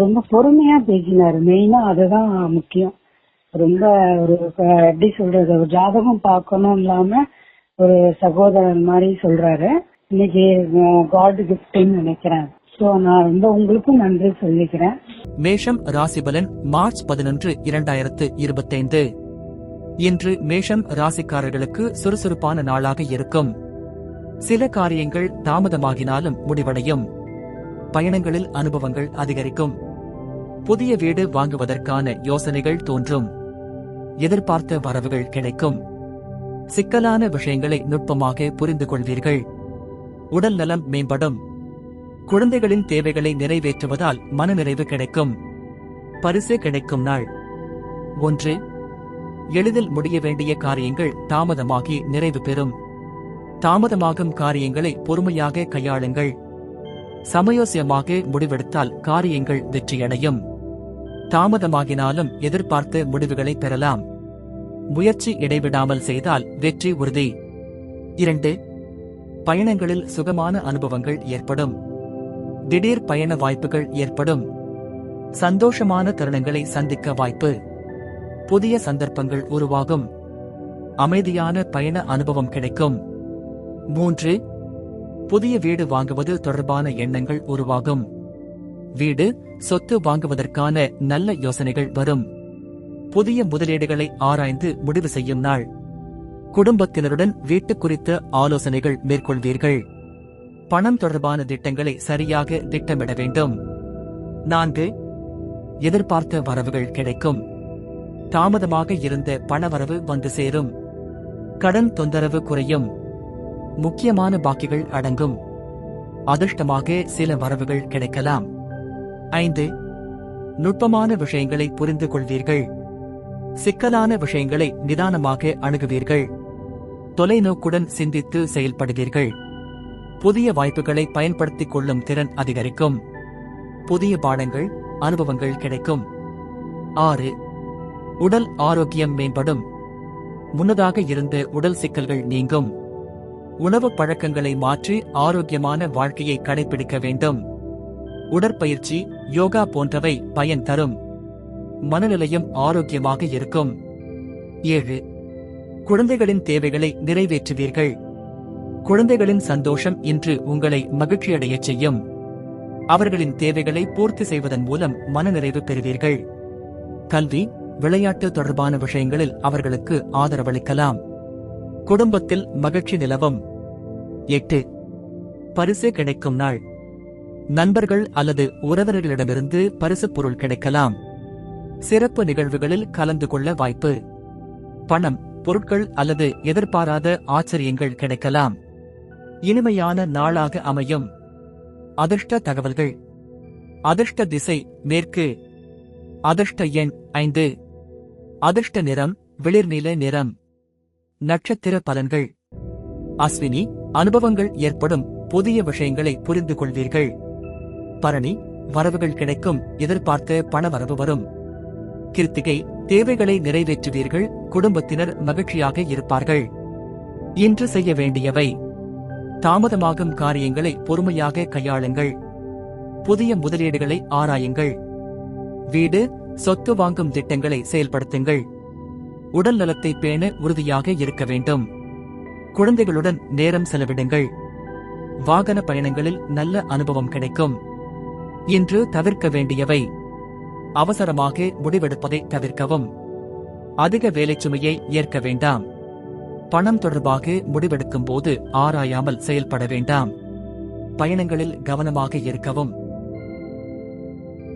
ரொம்ப பொறுமையா பேசினாரு. மெயினா அதுதான் முக்கியம். ரொம்ப ஒரு எப்படி சொல்றது ஒரு ஜாதகம் பார்க்கணும் இல்லாம ஒரு சகோதரன் மாதிரி சொல்றாரு. இன்னைக்கு காட் கிஃப்ட்னு நினைக்கிறேன். சோ நான் ரொம்ப உங்களுக்கும் நன்றி சொல்லிக்கிறேன். மேஷம் ராசிபலன் மார்ச் பதினொன்று இரண்டாயிரத்து இருபத்தைந்து. இன்று மேஷம் ராசிக்காரர்களுக்கு சுறுசுறுப்பான நாளாக இருக்கும். சில காரியங்கள் தாமதமாகினாலும் முடிவடையும். பயணங்களில் அனுபவங்கள் அதிகரிக்கும். புதிய வீடு வாங்குவதற்கான யோசனைகள் தோன்றும். எதிர்பார்த்த வரவுகள் கிடைக்கும். சிக்கலான விஷயங்களை நுட்பமாக புரிந்து கொள்வீர்கள் உடல் நலம் மேம்படும். குழந்தைகளின் தேவைகளை நிறைவேற்றுவதால் மனநிறைவு கிடைக்கும். பரிசு கிடைக்கும் நாள். ஒன்று எளிதில் முடிய வேண்டிய காரியங்கள் தாமதமாகி நிறைவு பெறும். தாமதமாகும் காரியங்களை பொறுமையாக கையாளுங்கள். சமயோசியமாக முடிவெடுத்தால் காரியங்கள் வெற்றியடையும். தாமதமாகினாலும் எதிர்பார்த்து முடிவுகளை பெறலாம். முயற்சி இடைவிடாமல் செய்தால் வெற்றி உறுதி. இரண்டு பயணங்களில் சுகமான அனுபவங்கள் ஏற்படும். திடீர் பயண வாய்ப்புகள் ஏற்படும். சந்தோஷமான தருணங்களை சந்திக்க வாய்ப்பு. புதிய சந்தர்ப்பங்கள் உருவாகும். அமைதியான பயண அனுபவம் கிடைக்கும். மூன்று புதிய வீடு வாங்குவது தொடர்பான எண்ணங்கள் உருவாகும். வீடு சொத்து வாங்குவதற்கான நல்ல யோசனைகள் வரும். புதிய முதலீடுகளை ஆராய்ந்து முடிவு செய்யும் நாள். குடும்பத்தினருடன் வீட்டு குறித்த ஆலோசனைகள் மேற்கொள்வீர்கள். பணம் தொடர்பான திட்டங்களை சரியாக திட்டமிட வேண்டும். நான்கு எதிர்பார்த்த வரவுகள் கிடைக்கும். தாமதமாக இருந்த பணவரவு வந்து சேரும். கடன் தொந்தரவு குறையும். முக்கியமான பாக்கிகள் அடங்கும். அதிர்ஷ்டமாக சில வரவுகள் கிடைக்கலாம். ஐந்து. நுட்பமான விஷயங்களை புரிந்து கொள்வீர்கள். சிக்கலான விஷயங்களை நிதானமாக அணுகுவீர்கள். தொலைநோக்குடன் சிந்தித்து செயல்படுவீர்கள். புதிய வாய்ப்புகளை பயன்படுத்திக் கொள்ளும் திறன் அதிகரிக்கும். புதிய பாடங்கள் அனுபவங்கள் கிடைக்கும். ஆறு. உடல் ஆரோக்கியம் மேம்படும். முன்னதாக இருந்த உடல் சிக்கல்கள் நீங்கும். உணவு பழக்கங்களை மாற்றி ஆரோக்கியமான வாழ்க்கையை கடைபிடிக்க வேண்டும். உடற்பயிற்சி யோகா போன்றவை பயன் தரும். மனநிலையும் ஆரோக்கியமாக இருக்கும். ஏழு. குழந்தைகளின் தேவைகளை நிறைவேற்றுவீர்கள். குழந்தைகளின் சந்தோஷம் இன்று உங்களை மகிழ்ச்சியடையச் செய்யும். அவர்களின் தேவைகளை பூர்த்தி செய்வதன் மூலம் மனநிறைவு பெறுவீர்கள். கல்வி விளையாட்டு தொடர்பான விஷயங்களில் அவர்களுக்கு ஆதரவளிக்கலாம். குடும்பத்தில் மகிழ்ச்சி நிலவும். எட்டு. பரிசு கிடைக்கும் நாள். நண்பர்கள் அல்லது உறவினர்களிடமிருந்து பரிசுப் பொருள் கிடைக்கலாம். சிறப்பு நிகழ்வுகளில் கலந்து கொள்ள வாய்ப்பு. பணம் பொருட்கள் அல்லது எதிர்பாராத ஆச்சரியங்கள் கிடைக்கலாம். இனிமையான நாளாக அமையும். அதிர்ஷ்ட தகவல்கள். அதிர்ஷ்ட திசை மேற்கு. அதிர்ஷ்ட எண் ஐந்து. அதிர்ஷ்ட நிறம் வெளிர்நீல நிறம். நட்சத்திர பலன்கள். அஸ்வினி அனுபவங்கள் ஏற்படும் புதிய விஷயங்களை புரிந்து கொள்வீர்கள். பரணி வரவுகள் கிடைக்கும் எதிர்பார்த்த பண வரவு வரும். கிருத்திகை தேவைகளை நிறைவேற்றுவீர்கள் குடும்பத்தினர் மகிழ்ச்சியாக இருப்பார்கள். இன்று செய்ய வேண்டியவை. தாமதமாகும் காரியங்களை பொறுமையாக கையாளுங்கள். புதிய முதலீடுகளை ஆராயுங்கள். வீடு சொத்து வாங்கும் திட்டங்களை செயல்படுத்துங்கள். உடல் நலத்தை பேண உறுதியாக இருக்க வேண்டும். குழந்தைகளுடன் நேரம் செலவிடுங்கள். வாகன பயணங்களில் நல்ல அனுபவம் கிடைக்கும். இன்று தவிர்க்க வேண்டியவை. அவசரமாக முடிவெடுப்பதை தவிர்க்கவும். அதிக வேலைச்சுமையை ஏற்க வேண்டாம். பணம் தொடர்பாக முடிவெடுக்கும் போது ஆராயாமல் செயல்பட வேண்டாம். பயணங்களில் கவனமாக இருக்கவும்.